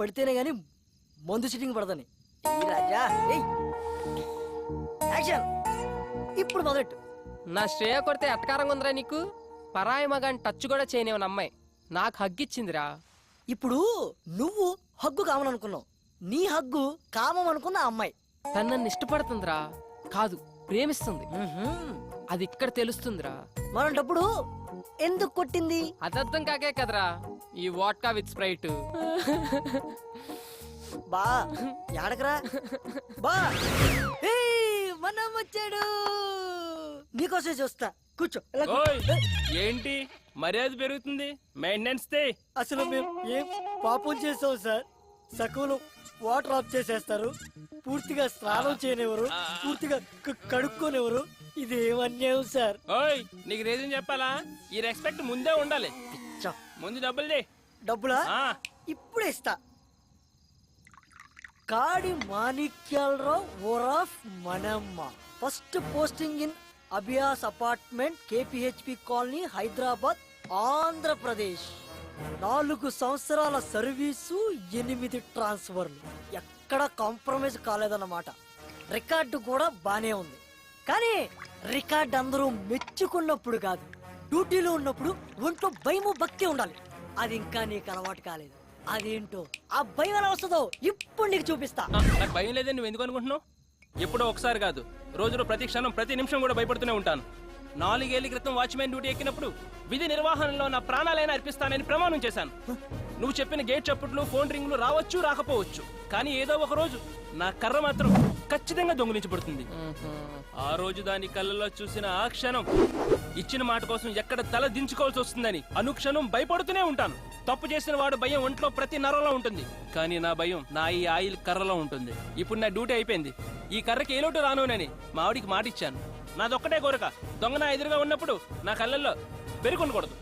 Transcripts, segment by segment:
పడితేనే గాని మందు సిట్టింగ్ పడదని. ఈ రాజా ఏయ్. యాక్షన్. ఇప్పుడు మొదలెట్టు. నా శ్రేయ కొడితే ఎట్టకారంగా ఉందిరా నీకు? పరాయి మగాని టచ్ కూడా చేయనివని అమ్మాయి. నాకు హగ్గిచ్చిందిరా. ఇప్పుడు నువ్వు హగ్గు కామననుకున్నావు. నీ హగ్గు కామం అనుకున్న అమ్మాయి. తను నన్ను ఇష్టపడుతుందిరా. కాదు ప్రేమిస్తుంది. అది ఇక్కడ తెలుస్తుందిరా. మరంటప్పుడు ఎందుకు కొట్టింది? అదర్థం కాకే కదరా. ఈ వాట్కా విత్ స్ప్రైట్. బా యాడకరా? బా! మనం వచ్చాడు! నీకోసమే చూస్తా. కూర్చో ఇలా కూర్చో. ఓయ్ ఏంటి? మర్యాద పెరుగుతుంది. మెయింటెనెన్స్ తే. అసలు మేము ఏం పాపం చేసాం సార్? సకులు వాటర్ ఆఫ్ చేసేస్తారు. పూర్తిగా స్నానం చేయనివ్వరు. పూర్తిగా క- కడుక్కోనివ్వరు. ఇది ఏం అన్యాయం సార్? ఓయ్ నీకు రీజన్ చెప్పాలా? ఈ రెస్పెక్ట్ ముందే ఉండాలి. చ, ముందు డబ్బులు డబ్బులా? ఇప్పుడే ఇస్తా. కాడి Manikyalarao ఓరాఫ్ మనమ్మ first posting in Abhiyas apartment KPHB colony Hyderabad Andhra Pradesh నాలుగు సంవత్సరాల సర్వీసు ఎనిమిది ట్రాన్స్ఫర్లు. ఎక్కడ కాంప్రమైజ్ కాలేదన్నమాట. రికార్డు కూడా బానే ఉంది. కానీ రికార్డ్ అందరూ మెచ్చుకున్నప్పుడు కాదు. డ్యూటీలో ఉన్నప్పుడు ఒంట్లో భయము భక్తి ఉండాలి. అది ఇంకా నీకు అలవాటు కాలేదు. అదేంటో? ఆ భయం ఎలా వస్తుందో ఇప్పుడు నీకు చూపిస్తా. నాకు భయం లేదని నువ్వు ఎందుకు అనుకుంటున్నావు? ఎప్పుడో ఒకసారి కాదు రోజులో ప్రతి క్షణం ప్రతి నిమిషం కూడా భయపడుతూనే ఉంటాను. నాలుగేళ్ళ క్రితం వాచ్మెన్ డ్యూటీ ఎక్కినప్పుడు విధి నిర్వహణలో నా ప్రాణాలైనా అర్పిస్తానని ప్రమాణం చేశాను. నువ్వు చెప్పిన గేట్ చప్పుట్లు ఫోన్ రింగులు రావచ్చు రాకపోవచ్చు. కానీ ఏదో ఒక రోజు నా కర్ర మాత్రం ఖచ్చితంగా దొంగిలించబడుతుంది. ఆ రోజు దాని కళ్ళలో చూసిన ఆ క్షణం ఇచ్చిన మాట కోసం ఎక్కడ తల దించుకోవాల్సి వస్తుందని అనుక్షణం భయపడుతూనే ఉంటాను. తప్పు చేసిన వాడు భయం ఒంట్లో ప్రతి నరంలో ఉంటుంది. కానీ నా భయం నా ఈ ఆయిల్ కర్రలో ఉంటుంది. ఇప్పుడు నా డ్యూటీ అయిపోయింది. ఈ కర్రకి ఏ లోటు రానునని మా ఆవిడికి మాట ఇచ్చాను నాదొక్కటే కోరిక. దొంగ నా ఎదురుగా ఉన్నప్పుడు నా కళ్ళల్లో బెరుకొనకూడదు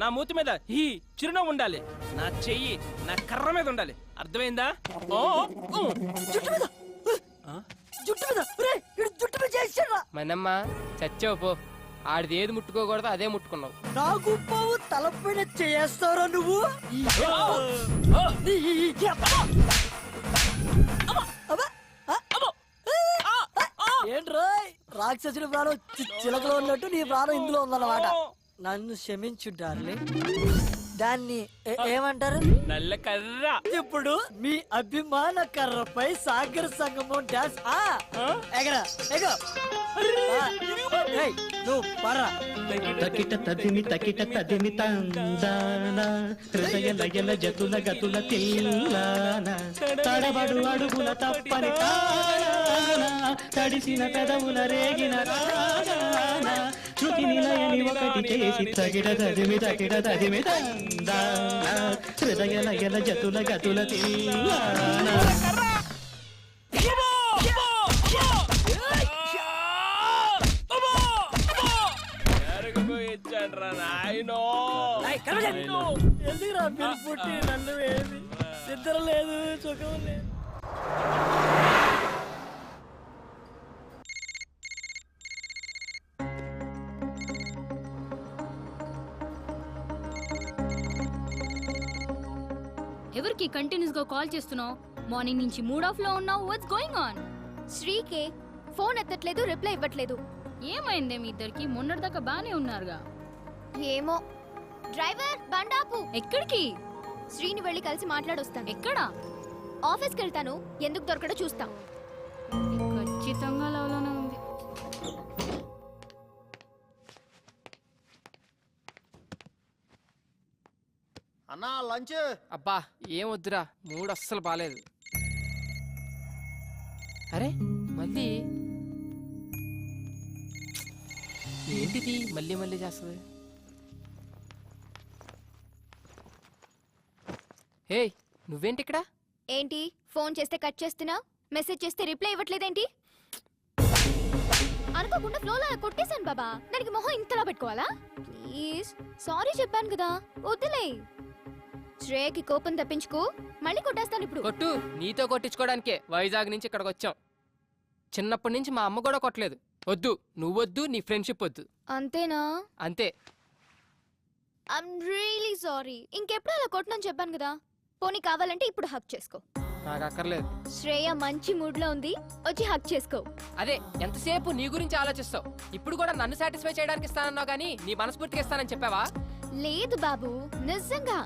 నా మూతి మీద హీ చిరునవ్వు ఉండాలి నా చెయ్యి నా కర్ర మీద ఉండాలి అర్థమైందా ఓ ఊ. జుట్టు మీద ఆ? జుట్టు మీద జుట్టు మీద చేసాడా మనమ్మ చచ్చావు పో ఆడిది ఏది ముట్టుకోకూడదు అదే ముట్టుకున్నావు నాకు పావు తలపైన చేస్తారా నువ్వు ఆ! నీ అబ్బా! అబ్బా! ఆ! ఏంట్రోయ్ రాక్షసుడి ప్రాణం చి- చిలకలో ఉన్నట్టు నీ ప్రాణం ఇందులో ఉందన్నమాట నన్ను క్షమించు డార్లింగ్. దాన్ని ఏ- ఏమంటారు? నల్ల కర్ర. ఇప్పుడు మీ అభిమాన కర్రపై సాగర సంగమం డాన్స్. ఆ ఎగరా ఎగో. ఆ, ఏయ్, నువ్వు పరా తకిట తదిమి తకిట తదిమి తందాన. హృదయ లయల జతుల గతుల తిల్లాన. తడబడు అడుగుల తప్పని తాన. తడిసిన పెదవుల రేగిన చేసి తగిట తదిమి తగిడ తదిమి హృదయ లయల జతుల గతుల తిల్లాన పుట్టి నన్ను నిద్ర లేదు సుఖం లేదు. ఎవరికి కంటిన్యూస్గా కాల్ చేస్తున్నావు? మార్నింగ్ నుంచి మూడ్ ఆఫ్లో ఉన్నావు. వాట్స్ గోయింగ్ ఆన్ శ్రీకే ఫోన్ ఎత్తట్లేదు రిప్లై ఇవ్వట్లేదు. ఏమైందే మీ ఇద్దరికి? మొన్నటిదాకా బానే ఉన్నారుగా. ఏమో. డ్రైవర్ బండాపు ఎక్కడికి? శ్రీని వెళ్ళి కలిసి మాట్లాడొస్తాను. ఎక్కడా? ఆఫీస్కి వెళ్తాను. ఎందుకు దొరకడో చూస్తా. ఖచ్చితంగా అన్నా లంచ్? అబ్బా ఏం వద్దురా. మూడు అస్సలు బాలేదు. అరే మళ్ళీ ఏంటిది? మళ్ళీ మళ్ళీ చేస్తుంది. హే నువ్వేంటి ఇక్కడ? ఏంటి? ఫోన్ చేస్తే కట్ చేస్తున్నా? మెసేజ్ చేస్తే రిప్లై ఇవ్వట్లేదేంటి? అనుకోకుండా ఫ్లోలో కొట్టేశాను బాబా. దానికి మొహం ఇంతలా పెట్టుకోవాలా? ప్లీజ్ సారీ చెప్పాను కదా. వద్దులే. శ్రేయకి కోపం తప్పించుకో. మళ్ళీ కొట్టేస్తాను ఇప్పుడు. కొట్టు. నీతో కొట్టించుకోవడానికే వైజాగ్ నుంచి ఇక్కడికి వచ్చాం. చిన్నప్పటి నుంచి మా అమ్మ కూడా కొట్టలేదు. వద్దు. నువ్వొద్దు నీ ఫ్రెండ్షిప్ వద్దు. అంతేనా? అంతే. ఐమ్ రియలీ సారీ ఇంకెప్పుడు అలా కొట్టనని చెప్పాను కదా. పోనీ కావాలంటే ఇప్పుడు హక్ చేసుకో. నాకు అక్కర్లేదు. శ్రేయ మంచి మూడ్లో ఉంది. వచ్చి హక్ చేసుకో. అదే ఎంతసేపు నీ గురించి ఆలోచిస్తావు? ఇప్పుడు కూడా నన్ను సాటిస్ఫై చేయడానికి ఇస్తానన్నావు కానీ నీ మనస్ఫూర్తిగా ఇస్తానని చెప్పావా? లేదు బాబు. నిజంగా.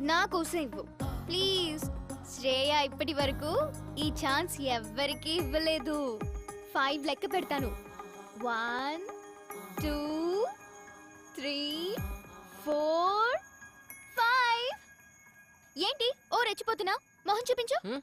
నా కోసం ఇవ్వు. ప్లీజ్. శ్రేయ ఇప్పటి వరకు ఈ ఛాన్స్ ఎవ్వరికీ ఇవ్వలేదు. ఫైవ్ లెక్క పెడతాను. One two three four five. ఏంటి? ఓ రెచ్చిపోతున్నా. మొహం చూపించు.